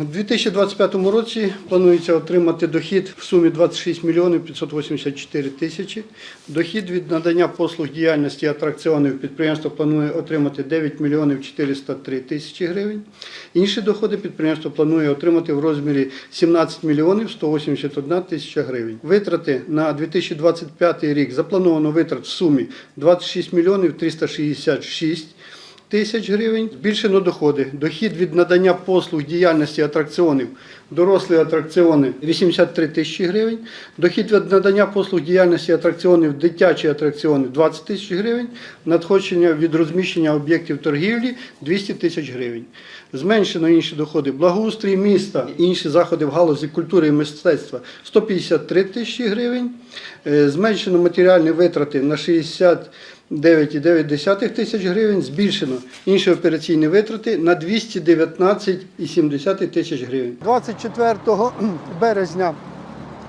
У 2025 році планується отримати дохід в сумі 26 мільйонів 584 тисячі. Дохід від надання послуг діяльності атракціонів підприємство планує отримати 9 мільйонів 403 тисячі гривень. Інші доходи підприємство планує отримати в розмірі 17 мільйонів 181 тисяча гривень. Витрати на 2025 рік заплановано витрат в сумі 26 мільйонів 366 тисяч гривень. Збільшено доходи. Дохід від надання послуг діяльності атракціонів. Дорослі атракціони 83 тисячі гривень. Дохід від надання послуг діяльності атракціонів, дитячі атракціони 20 тисяч гривень. Надходження від розміщення об'єктів торгівлі 200 тисяч гривень. Зменшено інші доходи. Благоустрій міста, інші заходи в галузі культури і мистецтва 153 тисячі гривень. Е, Зменшено матеріальні витрати на 60 9,9 тисяч гривень, збільшено інші операційні витрати на 219,7 тисяч гривень. 24 березня,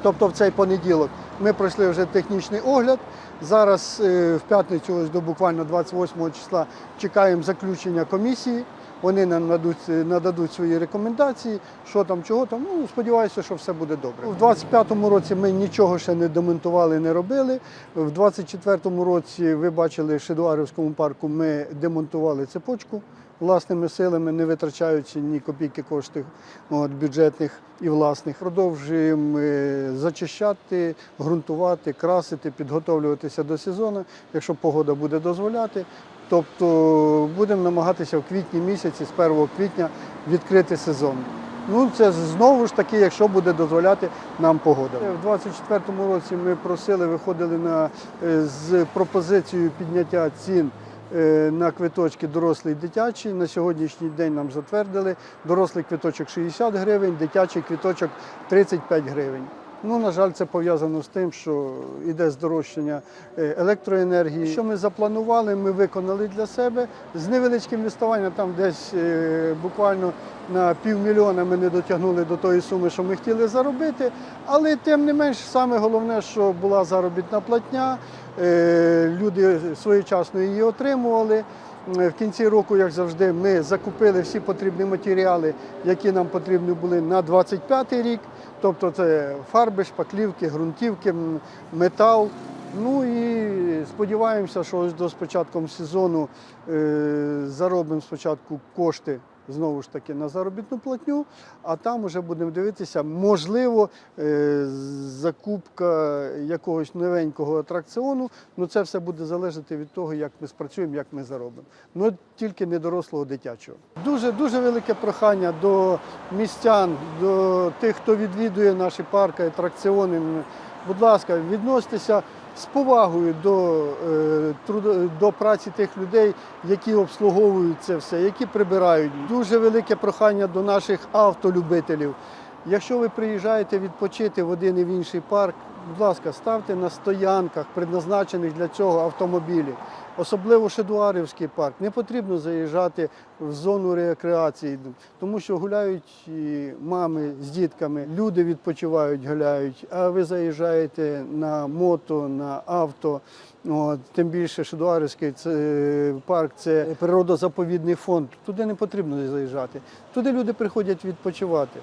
тобто в цей понеділок, ми пройшли вже технічний огляд. Зараз е, в п'ятницю, ось до буквально 28 числа, чекаємо заключення комісії. Вони нам нададуть, нададуть свої рекомендації, що там, чого там. Ну, сподіваюся, що все буде добре. У 25-му році ми нічого ще не демонтували, не робили. В 24-му році ви бачили в Шедуарівському парку, ми демонтували цепочку власними силами, не витрачаючи ні копійки коштів от, бюджетних і власних. Продовжуємо е, зачищати, ґрунтувати, красити, підготовлюватися до сезону, якщо погода буде дозволяти. Тобто будемо намагатися в квітні місяці, з 1 квітня, відкрити сезон. Ну, це знову ж таки, якщо буде дозволяти нам погода. У 24-му році ми просили, виходили на, е, з пропозицією підняття цін е, на квиточки дорослий і дитячий. На сьогоднішній день нам затвердили. Дорослий квиточок 60 гривень, дитячий квиточок 35 гривень. Ну, на жаль, це пов'язано з тим, що йде здорожчання е, електроенергії. Що ми запланували, ми виконали для себе з невеличким відставанням, там десь е, буквально на півмільйона ми не дотягнули до тої суми, що ми хотіли заробити. Але тим не менш, саме головне, що була заробітна платня, е, люди своєчасно її отримували. Е, В кінці року, як завжди, ми закупили всі потрібні матеріали, які нам потрібні були на 25-й рік. Тобто це фарби, шпаклівки, ґрунтівки, метал. Ну і сподіваємося, що ось до спочатку сезону е, заробимо спочатку кошти знову ж таки на заробітну платню, а там вже будемо дивитися, можливо, е, закупка якогось новенького атракціону. Ну це все буде залежати від того, як ми спрацюємо, як ми заробимо. Ну тільки не дорослого дитячого. Дуже дуже велике прохання до містян, до тих, хто відвідує наші парки, атракціони. Будь ласка, відноситеся з повагою до, е, до праці тих людей, які обслуговують це все, які прибирають. Дуже велике прохання до наших автолюбителів. Якщо ви приїжджаєте відпочити в один і в інший парк, будь ласка, ставте на стоянках, предназначених для цього автомобілі. Особливо Шедуарівський парк. Не потрібно заїжджати в зону рекреації, тому що гуляють і мами з дітками, люди відпочивають, гуляють, а ви заїжджаєте на мото, на авто. От, тим більше Шедуарівський парк це природозаповідний фонд. Туди не потрібно заїжджати. Туди люди приходять відпочивати.